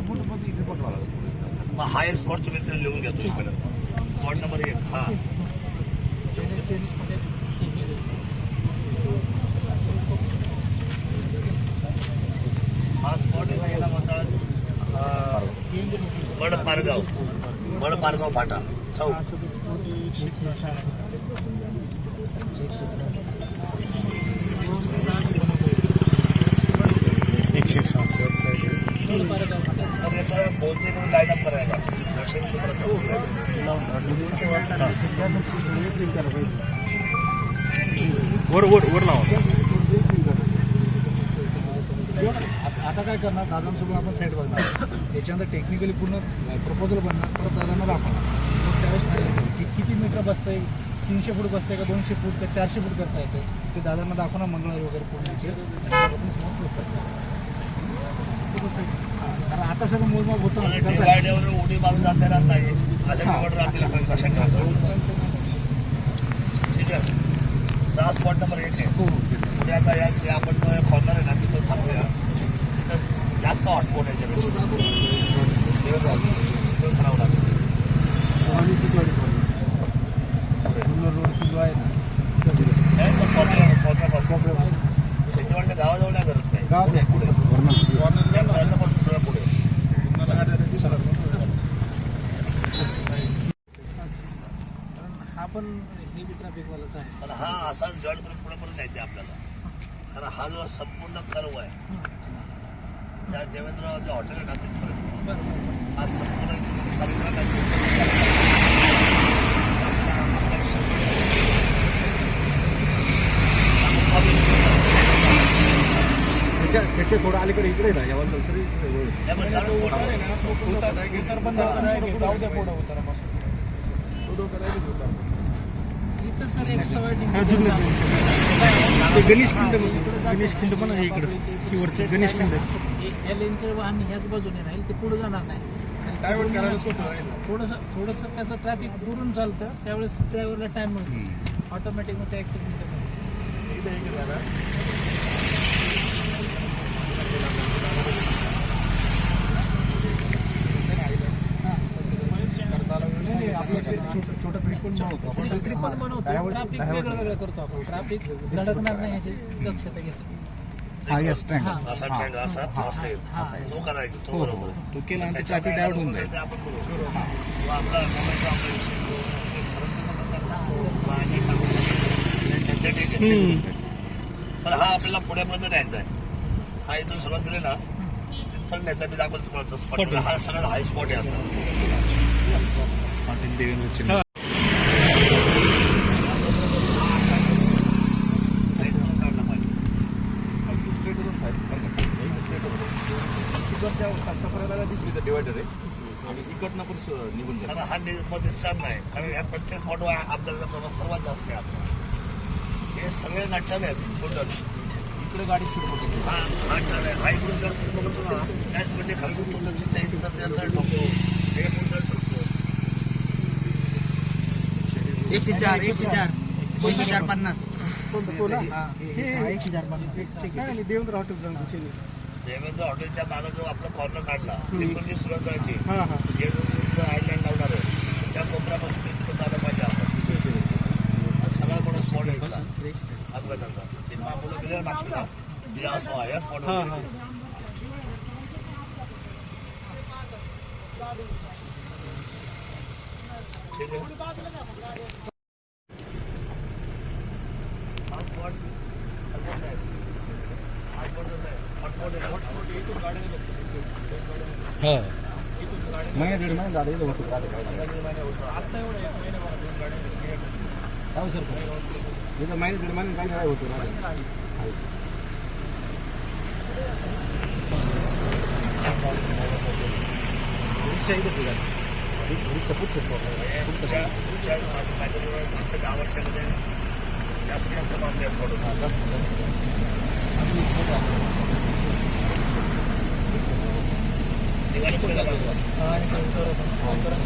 मुख्यमंत्री इथे पण मला हाय स्पॉट तुम्ही तिथे लिहून घ्या चूक स्पॉट नंबर एक हा हा स्पॉट याला म्हणतात बड पारगाव बड पारगाव फाटा चौक बोलते लाईन अप करायला वर वर वर लावा. आता काय करणार? दादांसोबत आपण साईड बघणार. त्याच्यानंतर टेक्निकली पूर्ण प्रपोजल बनणार. परत दादांना दाखवणार. मग त्यावेळेस की किती मीटर बसतंय? तीनशे फूट बसतंय का दोनशे फूट का चारशे फूट करता येतं ते दादांना दाखवणार मंगळवारी वगैरे पूर्ण डिटेल आणि मग आपण समोर process करणार. हा, कारण आता सगळं मोजमाप होतं. उडी मारून जाता येणार नाही. अशा आपल्याला कळत लक्षात. ठेवायचं ठीक आहे. दहा स्पॉट नंबर एक आहे. हो. पुढे आता या जे आपण कॉर्नर आहे ना तिथं थांबूया. तिथं जास्त हॉटस्पॉट आहे करावं लागेल. कॉर्नर शेतीवाडच्या गावाजवळ नाही गरज काय पुढे त्या कॉर्नरपासून सगळं पुढे हा पण हेवी ट्रॅफिकवालाच आहे. पण हा असाच जॉईंट करून पुढे पर्यंत न्यायचा आहे आपल्याला. कारण हा जो संपूर्ण कर्व आहे त्या देवेंद्र जे हॉटेल आहे ना तिथपर्यंत बरं हा संपूर्ण इथे त्याच्या त्याच्या थोडं अलीकडे इकडे ना यावर तरी इथं सर एक्स्ट्रा ते गणेश खिंड गणेश खिंड पण आहे इकडं. ही वरची गणेश खिंड. या लेनचं वाहन ह्याच बाजूने राहील ते पुढे जाणार नाही. डायव्हर्ट करायला सोपं राहील थोडंसं थोडंसं त्याचं ट्रॅफिक दुरून चालतं त्यावेळेस ड्रायव्हरला टाइम मिळतो. ऑटोमॅटिक मग ते ॲक्सिडेंट नाही, आपलं ते छोटं त्रिकोण बनवतो आपण. ट्रिपल बनवतो Divert- ट्रॅफिक divert वेगळं वेगळं करतो आपण. ट्रॅफिक धडकणार नाही ह्याची दक्षता घेतो. हा. Yes triangle. असा ट्रँग असा असा येईल. तो करायचा तो. बरोबर. तो केला आणि होऊन जाईल. आपण करू. आपला. पण हा आपल्याला पुण्यापर्यंत न्यायचा आहे. हा इथून सुरुवात केली ना तिथपर्यंत न्यायचा मी दाखवतो तुम्हाला. हा सगळ्यात हाय स्पॉट आहे आता. पाटील देवेंद्रचे Right वर काढला डिवायडर आहे आणि इकडनं पण स- निघून कारण हा निर्बंध दिसणार नाही कारण या प्रत्येक स्पॉट आपल्याला प्रमाण सर्वात जास्त आहे आपला हे सगळे नाट्यालय आहेत टोटल इकडे गाडी सुरू होते हा. नाट्यालय आहे हा इकडून जर स्पीड बघतो ना त्या स्पीडने खाली उतरतो तिथे इथं ठोकतो हे अंतर ठोकतो एकशे चार एकशे चार. एकशे चार पन्नास. एकशे चार पन्नास. देवेंद्र हॉटेल देवेंद्र हॉटेलच्या मागे जो आपला कॉर्नर काढला हा हा. हे आयलँड लावणार आहे त्या कोपऱ्यापासून तिथून झालं पाहिजे आपण. हा सगळा मोठा स्पॉट आहे इथला. अपघाताचा. ते मुलं गेले नागपूरला या स्पॉट ठीक आहे. हा स्पॉट हॉटस्पॉट आहे हॉटस्पॉट जसा आहे हॉटस्पॉट आहे महिना दीड महिना झाले इथं होतो हो. सर इथं महिना दीड महिना गाडी होतो रिक्षा इथं ठिकाणी रिक्षा पुढचं तुमच्या दहा वर्षामध्ये जास्तीत जास्त माणसं असं 你后面啊你看车好车